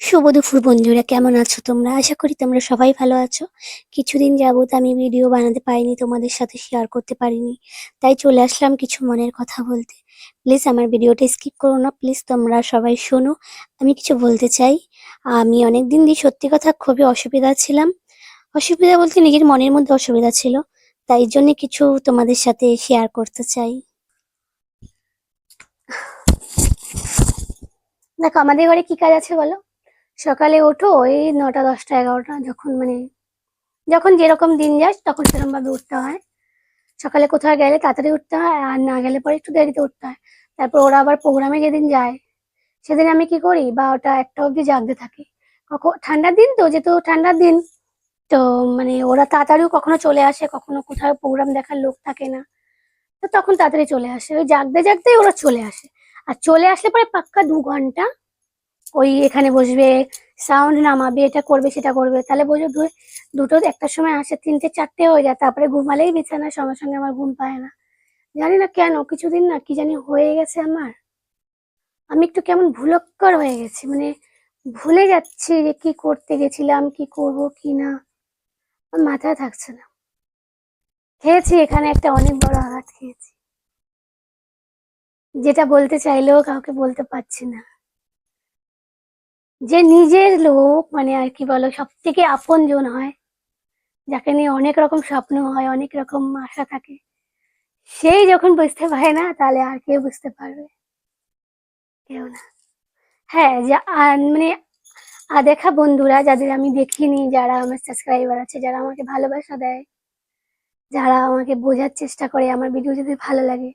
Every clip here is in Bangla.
শুভ দুপুর বন্ধুরা, কেমন আছো তোমরা? আশা করি তোমরা সবাই ভালো আছো। কিছুদিন যাবত আমি ভিডিও বানাতে পারিনি, তোমাদের সাথে শেয়ার করতে পারিনি। তাই চলে আসলাম কিছু মনের কথা বলতে। প্লিজ আমার ভিডিওটা স্কিপ করো না প্লিজ তোমরা সবাই শোনো। আমি কিছু বলতে চাই। আমি অনেক দিন দিয়ে সত্যি কথা খুবই অসুবিধা ছিলাম। অসুবিধা বলতে নিজের মনের মধ্যে অসুবিধা ছিল। তাই জন্য কিছু তোমাদের সাথে শেয়ার করতে চাই। দেখো, আমাদের ঘরে কি কাজ আছে বলো? সকালে ওঠো, ওই নটা, দশটা, এগারোটা যখন মানে যখন যেরকম দিন যায় তখন সেরকম ভাবে উঠতে হয়। সকালে কোথাও গেলে তাড়াতাড়ি উঠতে হয় আর না গেলে পরে একটু দেরিতে উঠতে হয়। তারপর ওরা আবার প্রোগ্রামে যেদিন যায়, সেদিন আমি কি করি বা ওটা একটা অবধি জাগতে থাকি। কখন ঠান্ডার দিন তো, যেহেতু ঠান্ডার দিন, তো মানে ওরা তাড়াতাড়িও কখনো চলে আসে, কখনো কোথাও প্রোগ্রাম দেখার লোক থাকে না। তো তখন তাড়াতাড়ি চলে আসে। ওই জাগতে, জাগতেই ওরা চলে আসে। আর চলে আসলে পরে পাক্কা দু ঘণ্টা ওই এখানে বসবে সাউন্ড নামাবে, এটা করবে, সেটা করবে। তাহলে বোঝো দুটো একটা সময় আসে, তিনটে, চারটে হয়ে যায়, তারপরে ঘুমালেই বিছানা, সঙ্গে সঙ্গে আমার ঘুম পায় না। জানি না কেন, কিছুদিন না, কি জানি হয়ে গেছে আমার। আমি একটু কেমন ভুলক্কর হয়ে গেছি মানে ভুলে যাচ্ছি যে কি করতে গেছিলাম, কি করব, কি না। মাথায় থাকছে না। খেয়েছি এখানে একটা অনেক বড় আঘাত খেয়েছি। যেটা বলতে চাইলেও কাউকে বলতে পারছি না। যে নিজের লোক মানে আর কি বলো সব থেকে আপন জন হয়, যাকে নিয়ে অনেক রকম স্বপ্ন হয়, অনেক রকম আশা থাকে, সেই যখন বুঝতে পারে না, তাহলে আর কেউ বুঝতে পারবে। কেউ না। হ্যাঁ যা মানে আদেখা বন্ধুরা, যাদের আমি দেখিনি, যারা আমার সাবস্ক্রাইবার আছে, যারা আমাকে ভালোবাসা দেয়, যারা আমাকে বোঝার চেষ্টা করে, আমার ভিডিও যদি ভালো লাগে,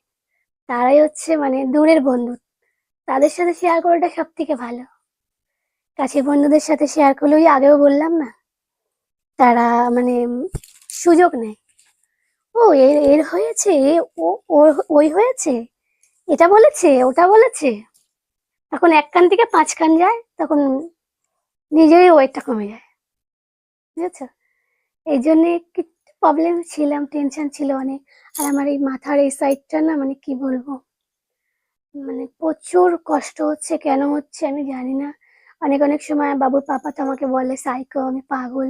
তারাই হচ্ছে মানে দূরের বন্ধু। তাদের সাথে শেয়ার করাটা সব থেকে ভালো। কাছের বন্ধুদের সাথে শেয়ার করলে ওই আগেও বললাম না? তারা মানে সুযোগ নেয়। ও এর এর হয়েছে? ও ওই হয়েছে? এটা বলেছে? ওটা বলেছে? তখন এক কান থেকে পাঁচ কান যায়, তখন নিজেরই ওয়েটটা কমে যায়। বুঝেছ? এই জন্য একটু প্রবলেম ছিলাম টেনশন ছিল অনেক। আর আমার এই মাথার এই সাইডটা না মানে কি বলব? মানে প্রচুর কষ্ট হচ্ছে, কেন হচ্ছে আমি জানি না। অনেক অনেক সময় বাবুর পাপা তো আমাকে বলে, সাইকো, আমি পাগল।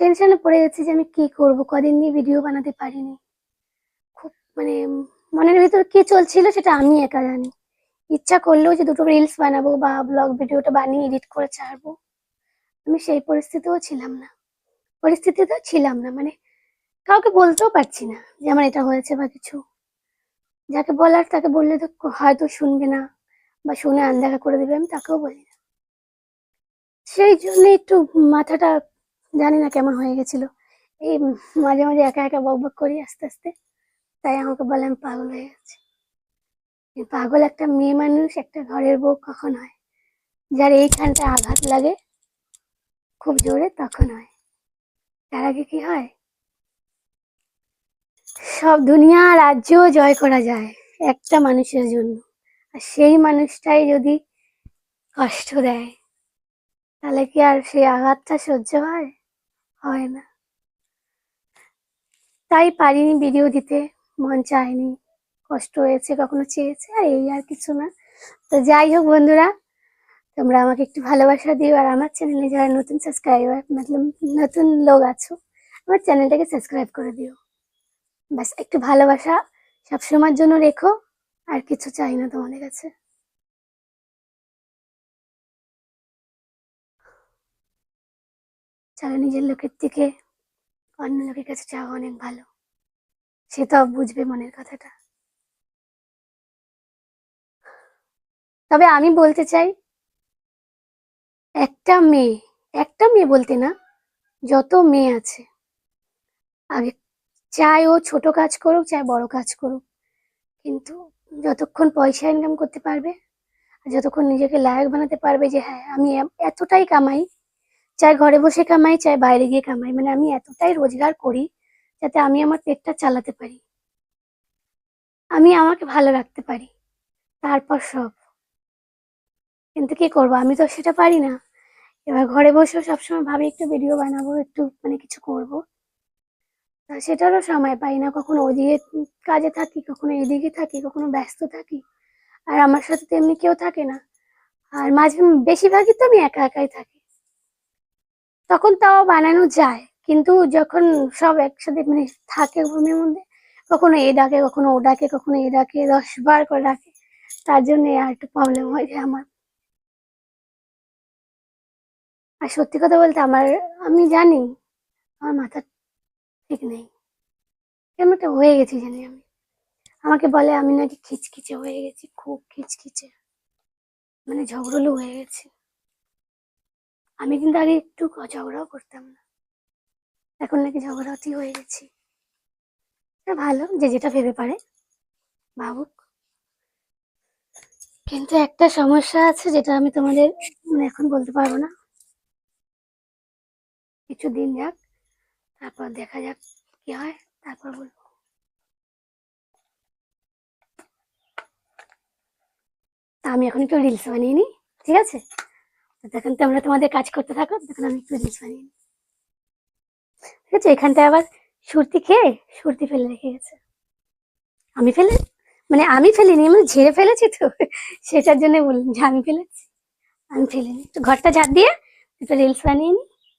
টেনশনে পড়ে যাচ্ছি যে আমি কি করব, কদিন দিয়ে ভিডিও বানাতে পারিনি। খুব মানে মনের ভিতর কি চলছিল সেটা আমি একা জানি। ইচ্ছা করলেও যে দুটো রিলস বানাবো বা ব্লগ ভিডিওটা বানিয়ে এডিট করে ছাড়বো, আমি সেই পরিস্থিতিও ছিলাম না। পরিস্থিতিতেও ছিলাম না মানে কাউকে বলতেও পারছি না যে আমার এটা হয়েছে বা কিছু। যাকে বলার তাকে বললে তো হয়তো শুনবে না। বা শুনে আনদেখা করে দেবে, আমি তাকেও বলি না। সেই জন্য একটু মাথাটা জানি না কেমন হয়ে গেছিল। এই মাঝে মাঝে একা একা বক বক করি আস্তে আস্তে, তাই আমাকে বলে আমি পাগল হয়ে গেছি। পাগল একটা মেয়ে মানুষ, একটা ঘরের বউ কখন হয়? যার এইখানটা আঘাত লাগে, খুব জোরে তখন হয়। তার আগে কি হয়? সব দুনিয়া রাজ্য জয় করা যায় একটা মানুষের জন্য। আর সেই মানুষটাই যদি কষ্ট দেয়, তাহলে কি আর সেই আঘাতটা সহ্য হয়? হয় না। তাই পারিনি ভিডিও দিতে, মন চায়নি। কষ্ট হয়েছে, কখনো চেয়েছে, আর এই আর কিছু না। তো যাই হোক বন্ধুরা, তোমরা আমাকে একটু ভালোবাসা দিও, আর আমার চ্যানেলে যারা নতুন সাবস্ক্রাইবার মতলব নতুন লোক আছো, আমার চ্যানেলটাকে সাবস্ক্রাইব করে দিও। ব্যাস, একটু ভালোবাসা সবসময়ের জন্য রেখো। আর কিছু চাই না তোমাদের কাছে। চলো নিজের লোকের থেকে অন্য লোকের কাছে চাওয়া অনেক ভালো। সে তো বুঝবে মনের কথাটা। তবে আমি বলতে চাই, একটা মেয়ে একটা মেয়ে বলতে না, যত মেয়ে আছে, আগে চাই ও ছোট কাজ করুক চাই বড় কাজ করুক, কিন্তু যতক্ষণ পয়সা ইনকাম করতে পারবে যতক্ষণ নিজেকে লায়ক বানাতে পারবে যে হ্যাঁ আমি এতটাই কামাই, চাই ঘরে বসে কামাই, চাই বাইরে গিয়ে কামাই মানে আমি এতটাই রোজগার করি যাতে আমি আমার পেটটা চালাতে পারি। আমি আমাকে ভালো রাখতে পারি। তারপর সব। কিন্তু কি করব? আমি তো সেটা পারি না। এবার ঘরে বসেও সবসময় ভাবি একটু ভিডিও বানাবো, একটু মানে কিছু করব। তা সেটারও সময় পাই না। কখনো ওদিকে কাজে থাকি, কখনো এদিকে থাকি, কখনো ব্যস্ত থাকি। আর আমার সাথে তো এমনি কেউ থাকে না। আর মাঝে বেশিরভাগই তো আমি একা একাই থাকি। তখন তাও বানানো যায়, কিন্তু যখন সব একসাথে মানে থাকে রুমের মধ্যে, কখনো এ ডাকে, কখনো ও ডাকে, কখনো এ ডাকে, দশ বার করে ডাকে, তার জন্য আর একটু প্রবলেম হয়ে যায় আমার। আর সত্যি কথা বলতে আমার, আমি জানি, আমার মাথা ঠিক নেই। কেমন একটা হয়ে গেছি জানি আমি। আমাকে বলে আমি নাকি খিচখিচে হয়ে গেছি, খুব খিচখিচে। মানে ঝগড়ালু হয়ে গেছি। আমি কিন্তু আগে একটু ঝগড়াও করতাম না। এখন নাকি ঝগড়াটি হয়ে গেছি। তা ভালো যে যেটা ভেবে পারে, ভাবুক। কিন্তু একটা সমস্যা আছে যেটা আমি তোমাদের এখন বলতে পারব না। কিছু দিন যাক। তারপর দেখা যাক কি হয়, তারপর বলব। আমি এখন একটু রিলস বানিয়ে নিই, ঠিক আছে? তখন তোমরা তোমাদের কাজ করতে থাকো, তখন আমি একটু রিলস বানিয়ে নিই। ঠিক আছে, এখানটায় আবার সুরতি খেয়ে সুরতি ফেলে রেখে গেছে। আমি ফেলে মানে আমি ফেলিনি মানে ঝেড়ে ফেলেছি তো, সেটার জন্য বললাম যে আমি ফেলেছি। আমি ফেলিনি। তো ঘরটা ঝাড় দিয়ে একটু রিলস বানিয়ে নিই।